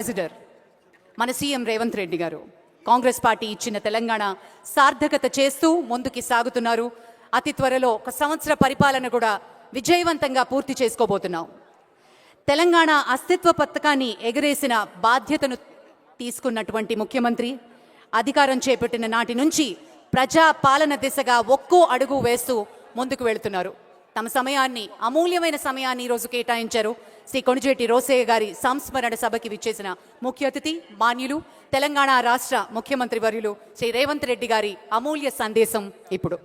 Ambassador మన CM Revanth Reddy గారు Congress party ఇచ్చిన తెలంగాణ సార్థకత చేస్తూ ముందుకి సాగుతున్నారు. అతి త్వరలో ఒక సంవత్సర పరిపాలన కూడా విజయవంతంగా పూర్తి చేసుకోబోతున్నాం. తెలంగాణ అస్తిత్వ పథకాన్ని ఎగరేసిన బాధ్యతను తీసుకున్నటువంటి ముఖ్యమంత్రి అధికారం చేపట్టిన నాటి నుంచి ప్రజా పాలన దిశగా ఒక్కో అడుగు వేస్తూ ముందుకు వెళుతున్నారు. తమ సమయాన్ని అమూల్యమైన సమయాన్ని ఈరోజు కేటాయించారు. శ్రీ కొణిజేటి రోసయ్య గారి సంస్మరణ సభకి విచ్చేసిన ముఖ్య అతిథి మాన్యులు తెలంగాణ రాష్ట్ర ముఖ్యమంత్రి వర్యులు శ్రీ రేవంత్ రెడ్డి గారి అమూల్య సందేశం ఇప్పుడు.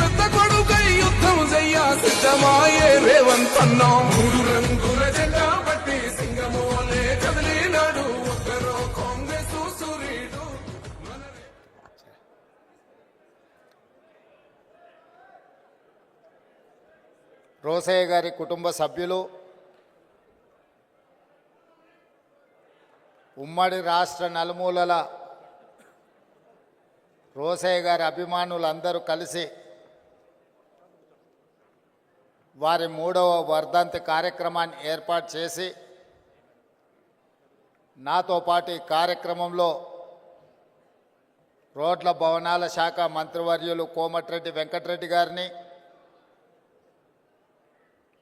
పెద్ద కొడుకై యుద్ధం సిద్ధమాయే రేవంత్ అన్నా. రోసయ్య గారి కుటుంబ సభ్యులు ఉమ్మడి రాష్ట్ర నలుమూలల రోసయ్య గారి అభిమానులందరూ కలిసి వారి మూడవ వర్ధంతి కార్యక్రమాన్ని ఏర్పాటు చేసి నాతో పాటు ఈ కార్యక్రమంలో రోడ్ల భవనాల శాఖ మంత్రివర్యులు కోమటిరెడ్డి వెంకటరెడ్డి గారిని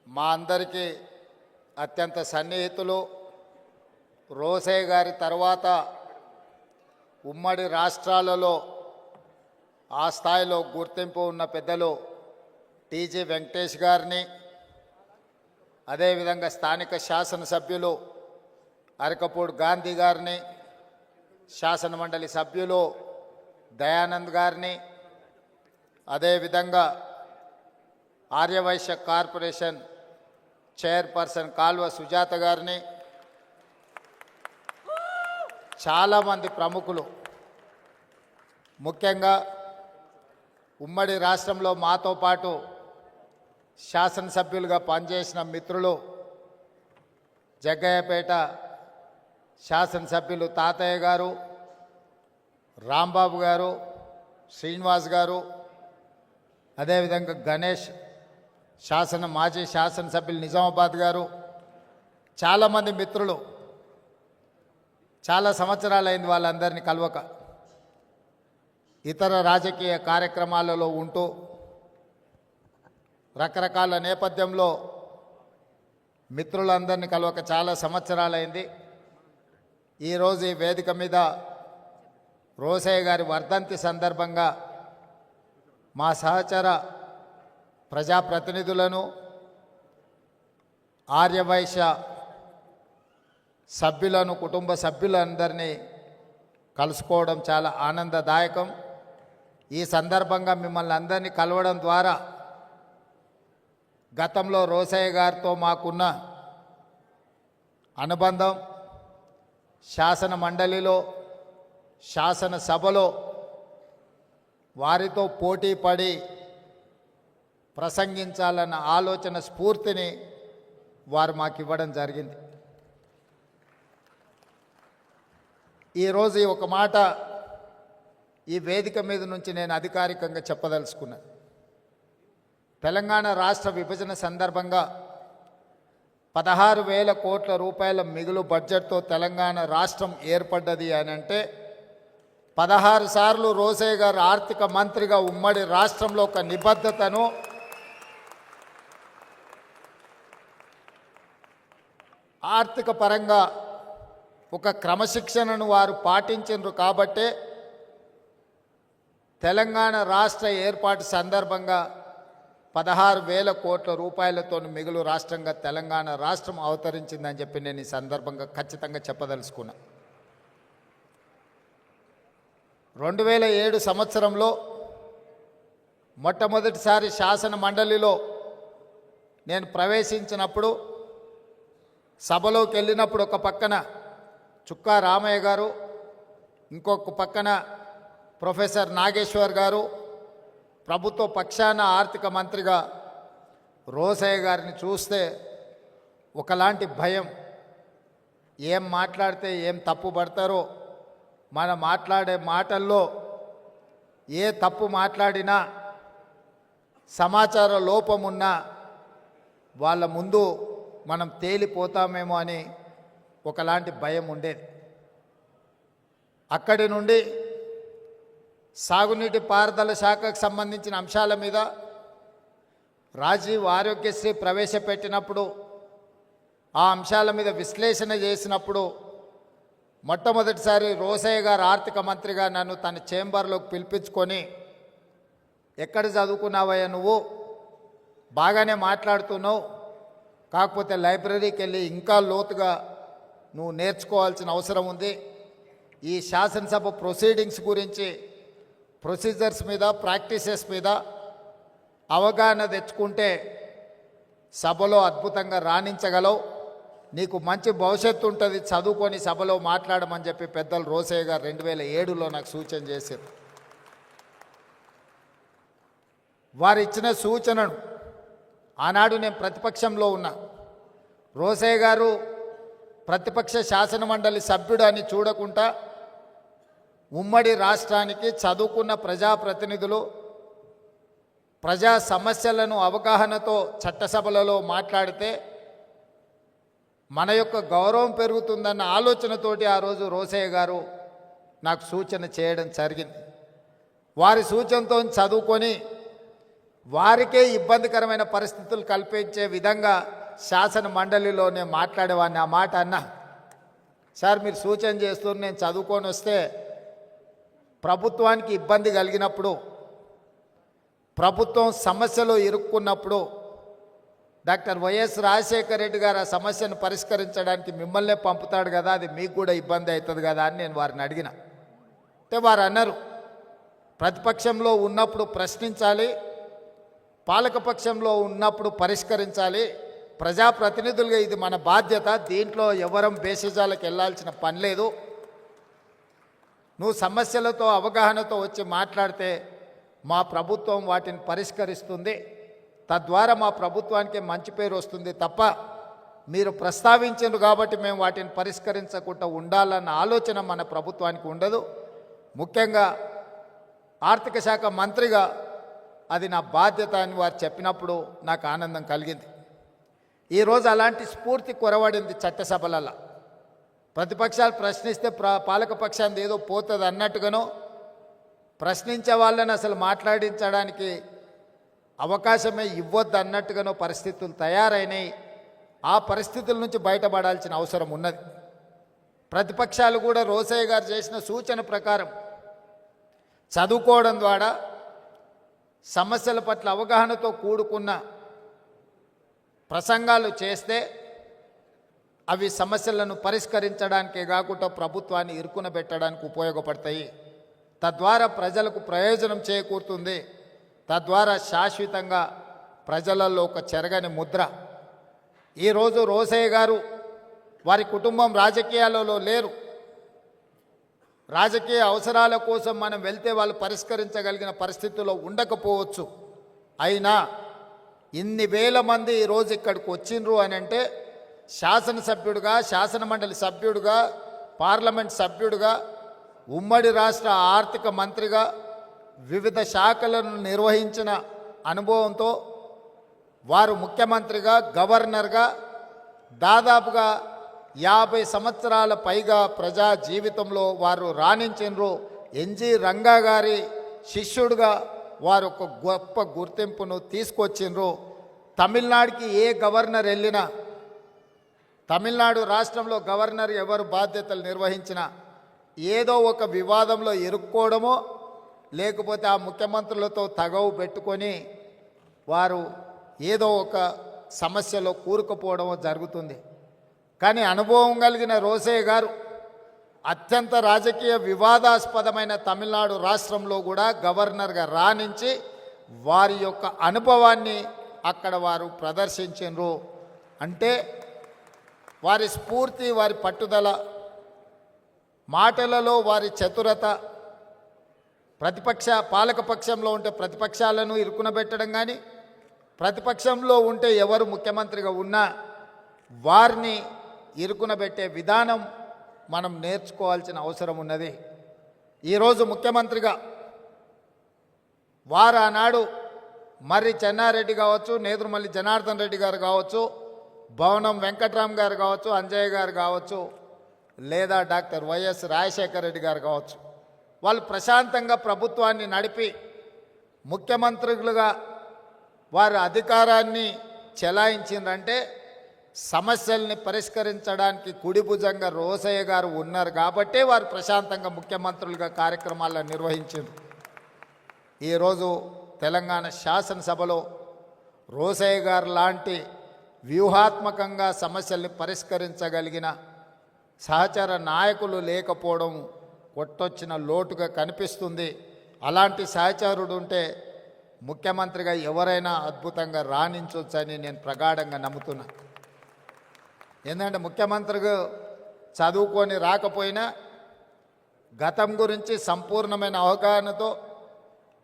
మా అందరికీ అత్యంత సన్నిహితులు రోసయ్య గారి తర్వాత ఉమ్మడి రాష్ట్రాలలో ఆ స్థాయిలో గుర్తింపు ఉన్న పెద్దలు టీజీ వెంకటేష్ గారిని అదేవిధంగా స్థానిక శాసనసభ్యులు అరకపూడి గాంధీ గారిని శాసనమండలి సభ్యులు దయానంద్ గారిని అదేవిధంగా ఆర్యవైశ్య కార్పొరేషన్ చైర్పర్సన్ కాల్వ సుజాత గారిని. చాలామంది ప్రముఖులు. ముఖ్యంగా ఉమ్మడి రాష్ట్రంలో మాతో పాటు శాసనసభ్యులుగా పనిచేసిన మిత్రులు జగ్గయ్యపేట శాసనసభ్యులు తాతయ్య గారు రాంబాబు గారు శ్రీనివాస్ గారు అదేవిధంగా గణేష్ శాసన మాజీ శాసనసభ్యులు నిజామాబాద్ గారు చాలామంది మిత్రులు చాలా సంవత్సరాలైంది వాళ్ళందరినీ కలవక. ఇతర రాజకీయ కార్యక్రమాలలో ఉంటూ రకరకాల నేపథ్యంలో మిత్రులందరినీ కలవక చాలా సంవత్సరాలైంది. ఈరోజు ఈ వేదిక మీద రోసయ్య గారి వర్ధంతి సందర్భంగా మా సహచర ప్రజాప్రతినిధులను ఆర్యవైశ్య సభ్యులను కుటుంబ సభ్యులందరినీ కలుసుకోవడం చాలా ఆనందదాయకం. ఈ సందర్భంగా మిమ్మల్ని అందరినీ కలవడం ద్వారా గతంలో రోసయ్య గారితో మాకున్న అనుబంధం శాసన మండలిలో శాసనసభలో వారితో పోటీ పడి ప్రసంగించాలన్న ఆలోచన స్ఫూర్తిని వారు మాకు ఇవ్వడం జరిగింది ఈరోజు ఒక మాట ఈ వేదిక మీద నుంచి నేను అధికారికంగా చెప్పదలుచుకున్నాను తెలంగాణ రాష్ట్ర విభజన సందర్భంగా పదహారు వేల కోట్ల రూపాయల మిగులు బడ్జెట్తో తెలంగాణ రాష్ట్రం ఏర్పడ్డది అని అంటే పదహారు సార్లు రోసయ్య గారు ఆర్థిక మంత్రిగా ఉమ్మడి రాష్ట్రంలో ఒక నిబద్ధతను ఆర్థిక పరంగా ఒక క్రమశిక్షణను వారు పాటించరు కాబట్టే తెలంగాణ రాష్ట్ర ఏర్పాటు సందర్భంగా పదహారు వేల కోట్ల రూపాయలతో మిగులు రాష్ట్రంగా తెలంగాణ రాష్ట్రం అవతరించిందని చెప్పి నేను ఈ సందర్భంగా ఖచ్చితంగా చెప్పదలుచుకున్నా. రెండు వేల ఏడు సంవత్సరంలో మొట్టమొదటిసారి శాసన మండలిలో నేను ప్రవేశించినప్పుడు సభలోకి వెళ్ళినప్పుడు ఒక పక్కన చుక్కా రామయ్య గారు ఇంకొక పక్కన ప్రొఫెసర్ నాగేశ్వర్ గారు ప్రభుత్వ పక్షాన ఆర్థిక మంత్రిగా రోసయ్య గారిని చూస్తే ఒకలాంటి భయం. ఏం మాట్లాడితే ఏం తప్పు పడతారో మనం మాట్లాడే మాటల్లో ఏ తప్పు మాట్లాడినా సమాచార లోపమున్నా వాళ్ళ ముందు మనం తేలిపోతామేమో అని ఒకలాంటి భయం ఉండేది. అక్కడి నుండి సాగునీటి పారుదల శాఖకు సంబంధించిన అంశాల మీద రాజీవ్ ఆరోగ్యశ్రీ ప్రవేశపెట్టినప్పుడు ఆ అంశాల మీద విశ్లేషణ చేసినప్పుడు మొట్టమొదటిసారి రోసయ్య గారు ఆర్థిక మంత్రిగా నన్ను తన చేంబర్లోకి పిలిపించుకొని ఎక్కడ చదువుకున్నావయ్యా నువ్వు? బాగానే మాట్లాడుతున్నావు. కాకపోతే లైబ్రరీకి వెళ్ళి ఇంకా లోతుగా నువ్వు నేర్చుకోవాల్సిన అవసరం ఉంది. ఈ శాసనసభ ప్రొసీడింగ్స్ గురించి ప్రొసీజర్స్ మీద ప్రాక్టీసెస్ మీద అవగాహన తెచ్చుకుంటే సభలో అద్భుతంగా రాణించగలవు. నీకు మంచి భవిష్యత్తు ఉంటుంది చదువుకొని సభలో మాట్లాడమని చెప్పి పెద్దలు రోసయ్య గారు రెండు వేల ఏడులో నాకు సూచన చేశారు. వారు ఇచ్చిన సూచనను ఆనాడు నేను ప్రతిపక్షంలో ఉన్నా. రోసయ్య గారు ప్రతిపక్ష శాసన మండలి సభ్యుడు అని చూడకుండా ఉమ్మడి రాష్ట్రానికి చదువుకున్న ప్రజాప్రతినిధులు ప్రజా సమస్యలను అవగాహనతో చట్టసభలలో మాట్లాడితే మన యొక్క గౌరవం పెరుగుతుందన్న ఆలోచనతోటి ఆ రోజు రోసయ్య గారు నాకు సూచన చేయడం జరిగింది. వారి సూచనతో చదువుకొని వారికే ఇబ్బందికరమైన పరిస్థితులు కల్పించే విధంగా శాసన మండలిలో నేను మాట్లాడేవాడిని. ఆ మాట అన్నా సార్ మీరు సూచన చేస్తూ నేను చదువుకొని వస్తే ప్రభుత్వానికి ఇబ్బంది కలిగినప్పుడు ప్రభుత్వం సమస్యలో ఇరుక్కున్నప్పుడు డాక్టర్ వైఎస్ రాజశేఖర రెడ్డి గారు ఆ సమస్యను పరిష్కరించడానికి మిమ్మల్నే పంపుతాడు కదా అది మీకు కూడా ఇబ్బంది అవుతుంది కదా అని నేను వారిని అడిగిన. అంటే వారు అన్నారు ప్రతిపక్షంలో ఉన్నప్పుడు ప్రశ్నించాలి పాలకపక్షంలో ఉన్నప్పుడు పరిష్కరించాలి. ప్రజాప్రతినిధులుగా ఇది మన బాధ్యత. దీంట్లో ఎవరం బేసిజాలకు వెళ్ళాల్సిన పని లేదు. నువ్వు సమస్యలతో అవగాహనతో వచ్చి మాట్లాడితే మా ప్రభుత్వం వాటిని పరిష్కరిస్తుంది. తద్వారా మా ప్రభుత్వానికి మంచి పేరు వస్తుంది తప్ప మీరు ప్రస్తావించారు కాబట్టి మేము వాటిని పరిష్కరించకుండా ఉండాలన్న ఆలోచన మన ప్రభుత్వానికి ఉండదు. ముఖ్యంగా ఆర్థిక శాఖ మంత్రిగా అది నా బాధ్యత అని వారు చెప్పినప్పుడు నాకు ఆనందం కలిగింది. ఈరోజు అలాంటి స్ఫూర్తి కొరవడింది చట్టసభలలో ప్రతిపక్షాలు ప్రశ్నిస్తే ప్ర పాలకపక్షాన్ని ఏదో పోతుంది అన్నట్టుగానో ప్రశ్నించే వాళ్ళని అసలు మాట్లాడించడానికి అవకాశమే ఇవ్వద్దు అన్నట్టుగానో పరిస్థితులు తయారైనాయి. ఆ పరిస్థితుల నుంచి బయటపడాల్సిన అవసరం ఉన్నది. ప్రతిపక్షాలు కూడా రోసయ్య గారు చేసిన సూచన ప్రకారం చదువుకోవడం ద్వారా సమస్యల పట్ల అవగాహనతో కూడుకున్న ప్రసంగాలు చేస్తే అవి సమస్యలను పరిష్కరించడానికే కాకుండా ప్రభుత్వాన్ని ఇరుకున పెట్టడానికి ఉపయోగపడతాయి. తద్వారా ప్రజలకు ప్రయోజనం చేకూరుతుంది. తద్వారా శాశ్వతంగా ప్రజలలో ఒక చెరగని ముద్ర. ఈరోజు రోసయ్య గారు వారి కుటుంబం రాజకీయాలలో లేరు. రాజకీయ అవసరాల కోసం మనం వెళ్తే వాళ్ళు పరిష్కరించగలిగిన పరిస్థితుల్లో ఉండకపోవచ్చు. అయినా ఇన్ని వేల మంది ఈరోజు ఇక్కడికి వచ్చిండ్రు అని అంటే శాసనసభ్యుడిగా శాసనమండలి సభ్యుడిగా పార్లమెంట్ సభ్యుడిగా ఉమ్మడి రాష్ట్ర ఆర్థిక మంత్రిగా వివిధ శాఖలను నిర్వహించిన అనుభవంతో వారు ముఖ్యమంత్రిగా గవర్నర్గా దాదాపుగా యాభై సంవత్సరాల పైగా ప్రజా జీవితంలో వారు రాణించినరు. ఎన్జి రంగా గారి శిష్యుడిగా వారు ఒక గొప్ప గుర్తింపును తీసుకొచ్చిండ్రు. తమిళనాడుకి ఏ గవర్నర్ వెళ్ళినా తమిళనాడు రాష్ట్రంలో గవర్నర్ ఎవరు బాధ్యతలు నిర్వహించినా ఏదో ఒక వివాదంలో ఇరుక్కోవడమో లేకపోతే ఆ ముఖ్యమంత్రులతో తగవు పెట్టుకొని వారు ఏదో ఒక సమస్యలో కూరుకుపోవడమో జరుగుతుంది. కానీ అనుభవం కలిగిన రోసయ్య గారు అత్యంత రాజకీయ వివాదాస్పదమైన తమిళనాడు రాష్ట్రంలో కూడా గవర్నర్గా రాణించి వారి యొక్క అనుభవాన్ని అక్కడ వారు ప్రదర్శించారు అంటే వారి స్ఫూర్తి వారి పట్టుదల మాటలలో వారి చతురత ప్రతిపక్ష పాలకపక్షంలో ఉంటే ప్రతిపక్షాలను ఇరుకునబెట్టడం కానీ ప్రతిపక్షంలో ఉంటే ఎవరు ముఖ్యమంత్రిగా ఉన్నా వారిని ఇరుకునబెట్టే విధానం మనం నేర్చుకోవాల్సిన అవసరం ఉన్నది. ఈరోజు ముఖ్యమంత్రిగా వారు ఆనాడు మర్రి చెన్నారెడ్డి కావచ్చు నేదురుమల్లి జనార్దన్ రెడ్డి గారు కావచ్చు భవనం వెంకట్రామ్ గారు కావచ్చు అంజయ్య గారు కావచ్చు లేదా డాక్టర్ వైఎస్ రాజశేఖర రెడ్డి గారు కావచ్చు వాళ్ళు ప్రశాంతంగా ప్రభుత్వాన్ని నడిపి ముఖ్యమంత్రులుగా వారి అధికారాన్ని చెలాయించిందంటే సమస్యల్ని పరిష్కరించడానికి కుడి భుజంగా రోసయ్య గారు ఉన్నారు కాబట్టే వారు ప్రశాంతంగా ముఖ్యమంత్రులుగా కార్యక్రమాలను నిర్వహించారు. ఈరోజు తెలంగాణ శాసనసభలో రోసయ్య గారు లాంటి వ్యూహాత్మకంగా సమస్యల్ని పరిష్కరించగలిగిన సహచర నాయకులు లేకపోవడం కొట్టొచ్చిన లోటుగా కనిపిస్తుంది. అలాంటి సహచరుడు ఉంటే ముఖ్యమంత్రిగా ఎవరైనా అద్భుతంగా రాణించవచ్చని నేను ప్రగాఢంగా నమ్ముతున్నా. ఏంటంటే ముఖ్యమంత్రికి చదువుకొని రాకపోయినా గతం గురించి సంపూర్ణమైన అవగాహనతో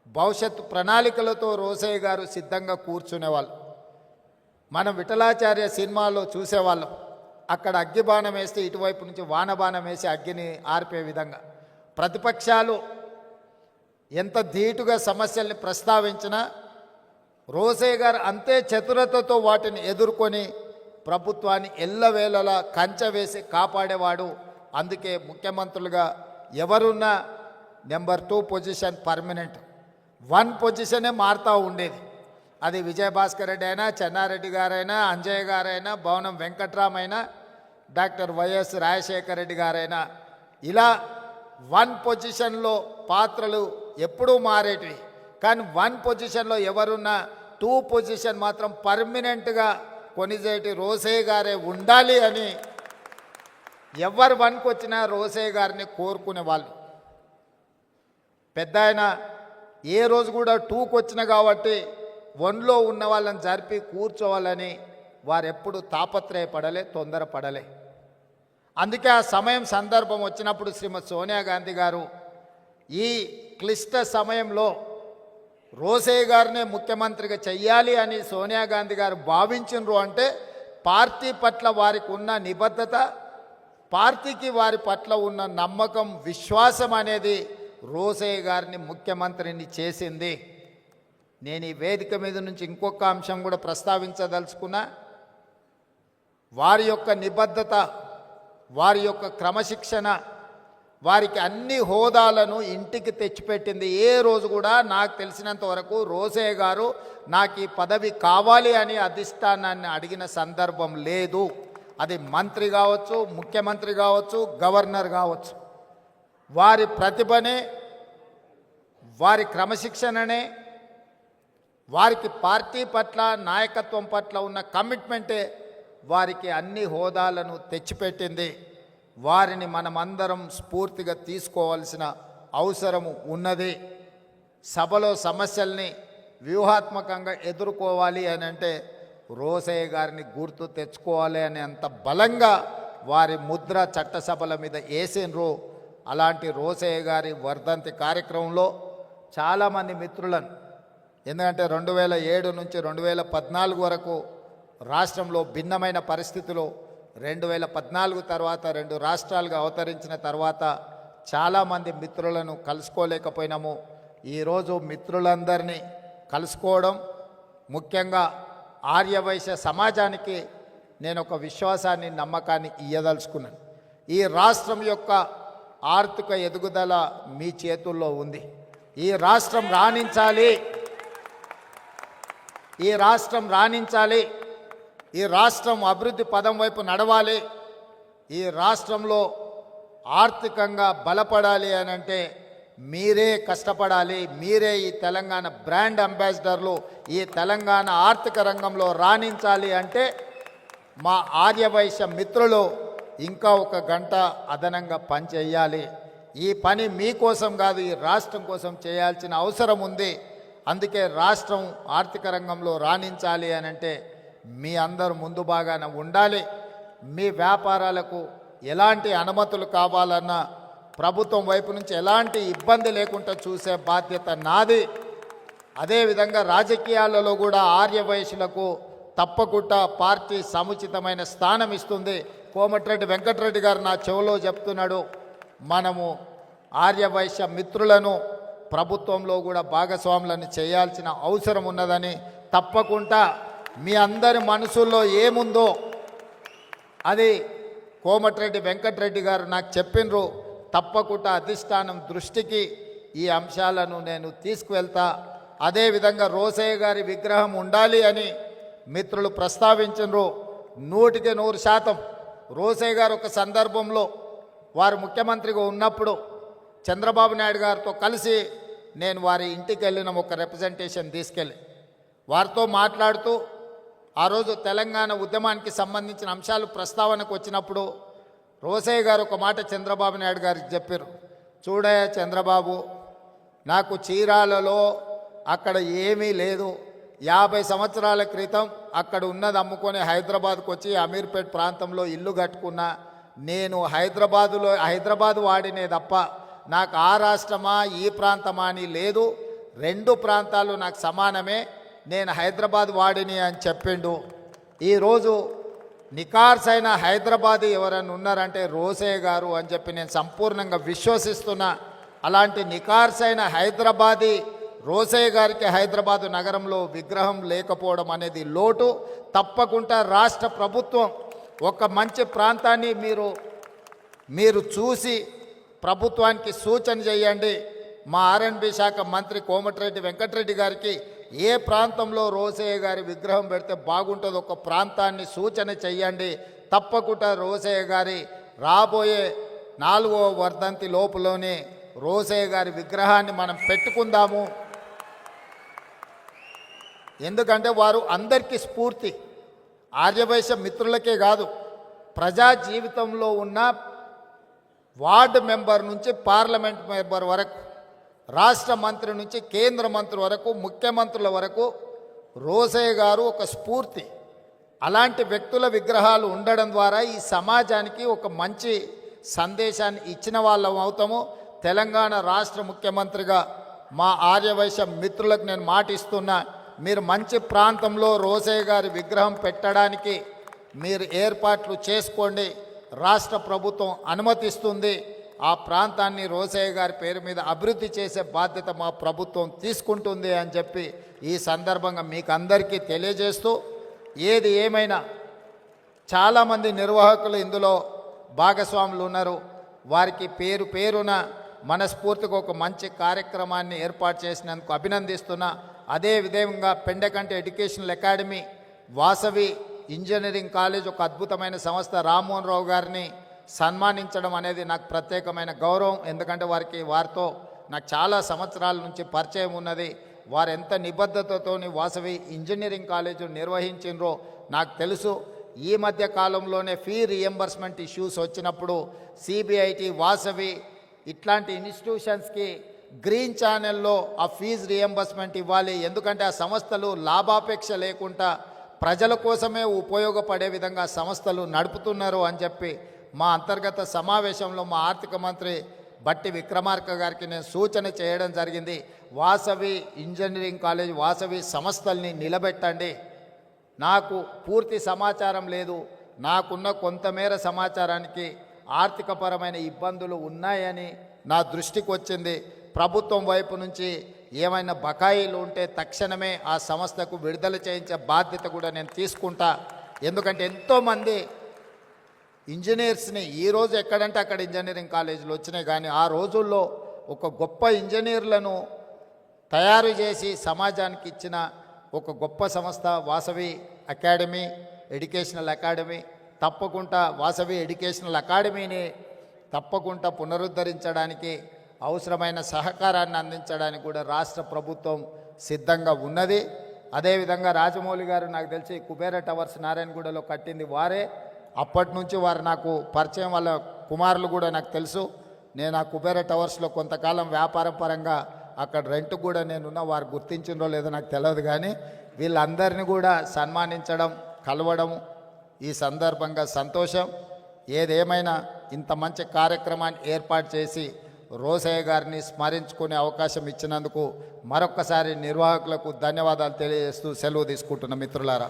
భవిష్యత్తు ప్రణాళికలతో రోసయ్య గారు సిద్ధంగా కూర్చునేవాళ్ళు. మనం విఠలాచార్య సినిమాలో చూసేవాళ్ళం. అక్కడ అగ్గి బాణం వేస్తే ఇటువైపు నుంచి వాన బాణం వేసి అగ్గిని ఆర్పే విధంగా. ప్రతిపక్షాలు ఎంత ధీటుగా సమస్యల్ని ప్రస్తావించినా రోసయ్య గారు అంతే చతురతతో వాటిని ఎదుర్కొని ప్రభుత్వాన్ని ఎల్లవేళలా కంచె వేసి కాపాడేవాడు. అందుకే ముఖ్యమంత్రులుగా ఎవరున్నా number two position permanent. One పొజిషనే మారుతూ ఉండేది. అది విజయభాస్కర్ రెడ్డి అయినా చెన్నారెడ్డి గారైనా అంజయ్య గారైనా భవనం వెంకట్రామైనా డాక్టర్ వైఎస్ రాజశేఖర రెడ్డి గారైనా. ఇలా వన్ పొజిషన్లో పాత్రలు ఎప్పుడూ మారేటివి. కానీ వన్ పొజిషన్లో ఎవరున్నా టూ పొజిషన్ మాత్రం పర్మనెంట్గా కొనిజేటి రోసయ్య గారే ఉండాలి అని ఎవరు వనుకొచ్చినా వచ్చినా రోసయ్య గారిని కోరుకునే వాళ్ళు. పెద్ద ఆయన ఏ రోజు కూడా టూకి వచ్చిన కాబట్టి వన్లో ఉన్న వాళ్ళని జరిపి కూర్చోవాలని వారెప్పుడు తాపత్రయపడలే తొందరపడలే. అందుకే ఆ సమయం సందర్భం వచ్చినప్పుడు శ్రీమతి సోనియా గాంధీ గారు ఈ క్లిష్ట సమయంలో రోసయ్య గారినే ముఖ్యమంత్రిగా చెయ్యాలి అని సోనియా గాంధీ గారు భావించినరు అంటే పార్టీ పట్ల వారికి ఉన్న నిబద్ధత పార్టీకి వారి పట్ల ఉన్న నమ్మకం విశ్వాసం అనేది రోసయ్య గారిని ముఖ్యమంత్రిని చేసింది. నేను ఈ వేదిక మీద నుంచి ఇంకొక అంశం కూడా ప్రస్తావించదలుచుకున్నా. వారి యొక్క నిబద్ధత వారి యొక్క క్రమశిక్షణ వారికి అన్ని హోదాలను ఇంటికి తెచ్చిపెట్టింది. ఏ రోజు కూడా నాకు తెలిసినంత వరకు రోసే గారు నాకు ఈ పదవి కావాలి అని అధిష్టానాన్ని అడిగిన సందర్భం లేదు. అది మంత్రి కావచ్చు ముఖ్యమంత్రి కావచ్చు గవర్నర్ కావచ్చు. వారి ప్రతిభనే వారి క్రమశిక్షణనే వారికి పార్టీ పట్ల నాయకత్వం పట్ల ఉన్న కమిట్మెంటే వారికి అన్ని హోదాలను తెచ్చిపెట్టింది. వారిని మనమందరం స్ఫూర్తిగా తీసుకోవాల్సిన అవసరము ఉన్నది. సభలో సమస్యల్ని వ్యూహాత్మకంగా ఎదుర్కోవాలి అని అంటే రోసయ్య గారిని గుర్తు తెచ్చుకోవాలి అని అంత బలంగా వారి ముద్ర చట్టసభల మీద వేసినరు అలాంటి రోసయ్య గారి వర్ధంతి కార్యక్రమంలో చాలామంది మిత్రులను ఎందుకంటే రెండు వేల ఏడు నుంచి రెండు వేల పద్నాలుగు వరకు రాష్ట్రంలో భిన్నమైన పరిస్థితులు రెండు వేల పద్నాలుగు తర్వాత రెండు రాష్ట్రాలుగా అవతరించిన తర్వాత చాలామంది మిత్రులను కలుసుకోలేకపోయినాము. ఈరోజు మిత్రులందరినీ కలుసుకోవడం ముఖ్యంగా ఆర్యవైశ్య సమాజానికి నేను ఒక విశ్వాసాన్ని నమ్మకాన్ని ఇయ్యదలుచుకున్నాను. ఈ రాష్ట్రం యొక్క ఆర్థిక ఎదుగుదల మీ చేతుల్లో ఉంది. ఈ రాష్ట్రం రాణించాలి. ఈ రాష్ట్రం రాణించాలి. ఈ రాష్ట్రం అభివృద్ధి పదం వైపు నడవాలి. ఈ రాష్ట్రంలో ఆర్థికంగా బలపడాలి అని అంటే మీరే కష్టపడాలి. మీరే ఈ తెలంగాణ బ్రాండ్ అంబాసిడర్లు ఈ తెలంగాణ ఆర్థిక రంగంలో రాణించాలి అంటే మా ఆర్యవైశ్య మిత్రులు ఇంకా ఒక గంట అదనంగా పని చేయాలి. ఈ పని మీకోసం కాదు ఈ రాష్ట్రం కోసం చేయాల్సిన అవసరం ఉంది. అందుకే రాష్ట్రం ఆర్థిక రంగంలో రాణించాలి అని అంటే మీ అందరు ముందు బాగానే ఉండాలి. మీ వ్యాపారాలకు ఎలాంటి అనుమతులు కావాలన్నా ప్రభుత్వం వైపు నుంచి ఎలాంటి ఇబ్బంది లేకుండా చూసే బాధ్యత నాది. అదేవిధంగా రాజకీయాలలో కూడా ఆర్యవయసులకు తప్పకుండా పార్టీ సముచితమైన స్థానం ఇస్తుంది. కోమటిరెడ్డి వెంకటరెడ్డి గారు నా చెవిలో చెప్తున్నాడు మనము ఆర్యవైశ్య మిత్రులను ప్రభుత్వంలో కూడా భాగస్వాములను చేయాల్సిన అవసరం ఉన్నదని తప్పకుండా మీ అందరి మనసుల్లో ఏముందో అది కోమటిరెడ్డి వెంకటరెడ్డి గారు నాకు చెప్పినరు. తప్పకుండా అధిష్టానం దృష్టికి ఈ అంశాలను నేను తీసుకువెళ్తా. అదేవిధంగా రోసయ్య గారి విగ్రహం ఉండాలి అని మిత్రులు ప్రస్తావించరు నూటికి నూరు శాతం. రోసయ్య గారు ఒక సందర్భంలో వారు ముఖ్యమంత్రిగా ఉన్నప్పుడు చంద్రబాబు నాయుడు గారితో కలిసి నేను వారి ఇంటికి వెళ్ళిన ఒక రిప్రజెంటేషన్ తీసుకెళ్ళి వారితో మాట్లాడుతూ ఆ రోజు తెలంగాణ ఉద్యమానికి సంబంధించిన అంశాలు ప్రస్తావనకు వచ్చినప్పుడు రోసయ్య గారు ఒక మాట చంద్రబాబు నాయుడు గారికి చెప్పారు. చూడయ్య చంద్రబాబు నాకు చీరాలలో అక్కడ ఏమీ లేదు. యాభై సంవత్సరాల క్రితం అక్కడ ఉన్నది అమ్ముకొని హైదరాబాద్కు వచ్చి అమీర్పేట్ ప్రాంతంలో ఇల్లు కట్టుకున్నా. నేను హైదరాబాదులో హైదరాబాద్ వాడినే తప్ప నాకు ఆ రాష్ట్రమా ఈ ప్రాంతమా అని లేదు. రెండు ప్రాంతాలు నాకు సమానమే. నేను హైదరాబాద్ వాడిని అని చెప్పిండు. ఈరోజు నికార్స్ అయిన హైదరాబాద్ ఎవరైనా ఉన్నారంటే రోసే గారు అని చెప్పి నేను సంపూర్ణంగా విశ్వసిస్తున్నా. అలాంటి నికార్స్ అయిన హైదరాబాదీ రోసయ్య గారికి హైదరాబాదు నగరంలో విగ్రహం లేకపోవడం అనేది లోటు. తప్పకుండా రాష్ట్ర ప్రభుత్వం ఒక మంచి ప్రాంతాన్ని మీరు మీరు చూసి ప్రభుత్వానికి సూచన చేయండి. మా ఆర్ఎన్బి శాఖ మంత్రి కోమటిరెడ్డి వెంకటరెడ్డి గారికి ఏ ప్రాంతంలో రోసయ్య గారి విగ్రహం పెడితే బాగుంటుంది ఒక ప్రాంతాన్ని సూచన చెయ్యండి. తప్పకుండా రోసయ్య గారి రాబోయే నాలుగో వర్ధంతి లోపులోనే రోసయ్య గారి విగ్రహాన్ని మనం పెట్టుకుందాము. ఎందుకంటే వారు అందరికీ స్ఫూర్తి. ఆర్యవైశ్య మిత్రులకే కాదు ప్రజా జీవితంలో ఉన్న వార్డు మెంబర్ నుంచి పార్లమెంట్ మెంబర్ వరకు రాష్ట్ర మంత్రి నుంచి కేంద్ర మంత్రి వరకు ముఖ్యమంత్రుల వరకు రోసయ్య గారు ఒక స్ఫూర్తి. అలాంటి వ్యక్తుల విగ్రహాలు ఉండడం ద్వారా ఈ సమాజానికి ఒక మంచి సందేశాన్ని ఇచ్చిన వాళ్ళం అవుతాము. తెలంగాణ రాష్ట్ర ముఖ్యమంత్రిగా మా ఆర్యవైశ్య మిత్రులకు నేను మాటిస్తున్నా మీరు మంచి ప్రాంతంలో రోసయ్య గారి విగ్రహం పెట్టడానికి మీరు ఏర్పాట్లు చేసుకోండి. రాష్ట్ర ప్రభుత్వం అనుమతిస్తుంది. ఆ ప్రాంతాన్ని రోసయ్య గారి పేరు మీద అభివృద్ధి చేసే బాధ్యత మా ప్రభుత్వం తీసుకుంటుంది అని చెప్పి ఈ సందర్భంగా మీకు అందరికీ తెలియజేస్తూ ఏది ఏమైనా చాలామంది నిర్వాహకులు ఇందులో భాగస్వాములు ఉన్నారు. వారికి పేరు పేరున మనస్ఫూర్తిగా ఒక మంచి కార్యక్రమాన్ని ఏర్పాటు చేసినందుకు అభినందిస్తున్నా. అదే విధంగా Pendakanti educational academy Vasavi engineering college ఒక అద్భుతమైన సంస్థ రామ్మోహన్ రావు గారిని సన్మానించడం అనేది నాకు ప్రత్యేకమైన గౌరవం. ఎందుకంటే వారికి వారితో నాకు చాలా సంవత్సరాల నుంచి పరిచయం ఉన్నది. వారు ఎంత నిబద్ధతతోని వాసవి ఇంజనీరింగ్ కాలేజీ నిర్వహించినరో నాకు తెలుసు. ఈ మధ్య కాలంలోనే ఫీ రియంబర్స్మెంట్ ఇష్యూస్ వచ్చినప్పుడు సిబిఐటి వాసవి ఇట్లాంటి ఇన్స్టిట్యూషన్స్కి గ్రీన్ ఛానల్లో ఆ ఫీజు రియంబర్స్మెంట్ ఇవ్వాలి. ఎందుకంటే ఆ సంస్థలు లాభాపేక్ష లేకుండా ప్రజల కోసమే ఉపయోగపడే విధంగా సంస్థలు నడుపుతున్నారు అని చెప్పి మా అంతర్గత సమావేశంలో మా ఆర్థిక మంత్రి బట్టి విక్రమార్క గారికి నేను సూచన చేయడం జరిగింది. వాసవి ఇంజనీరింగ్ కాలేజ్ వాసవి సంస్థల్ని నిలబెట్టండి. నాకు పూర్తి సమాచారం లేదు. నాకున్న కొంతమేర సమాచారానికి ఆర్థికపరమైన ఇబ్బందులు ఉన్నాయని నా దృష్టికి వచ్చింది. ప్రభుత్వం వైపు నుంచి ఏమైనా బకాయిలు ఉంటే తక్షణమే ఆ సంస్థకు విడుదల చేయించే బాధ్యత కూడా నేను తీసుకుంటా. ఎందుకంటే ఎంతోమంది ఇంజనీర్స్ని ఈ రోజు ఎక్కడంటే అక్కడ ఇంజనీరింగ్ కాలేజీలు వచ్చినాయి. కానీ ఆ రోజుల్లో ఒక గొప్ప ఇంజనీర్లను తయారు చేసి సమాజానికి ఇచ్చిన ఒక గొప్ప సంస్థ వాసవి అకాడమీ ఎడ్యుకేషనల్ అకాడమీ. తప్పకుండా వాసవి ఎడ్యుకేషనల్ అకాడమీని తప్పకుండా పునరుద్ధరించడానికి అవసరమైన సహకారాన్ని అందించడానికి కూడా రాష్ట్ర ప్రభుత్వం సిద్ధంగా ఉన్నది. అదేవిధంగా రాజమౌళి గారు నాకు తెలిసి కుబేర టవర్స్ నారాయణగూడలో కట్టింది వారే. అప్పటి నుంచి వారు నాకు పరిచయం వాళ్ళ కుమారులు కూడా నాకు తెలుసు. నేను ఆ కుబేర టవర్స్లో కొంతకాలం వ్యాపార పరంగా అక్కడ రెంట్ కూడా నేనున్న వారు గుర్తించినో లేదో నాకు తెలియదు కానీ వీళ్ళందరినీ కూడా సన్మానించడం కలవడం ఈ సందర్భంగా సంతోషం. ఏదేమైనా ఇంత మంచి కార్యక్రమాన్ని ఏర్పాటు చేసి రోసయ్య గారిని స్మరించుకునే అవకాశం ఇచ్చినందుకు మరొక్కసారి నిర్వాహకులకు ధన్యవాదాలు తెలియజేస్తూ సెలవు తీసుకుంటున్న మిత్రులారా.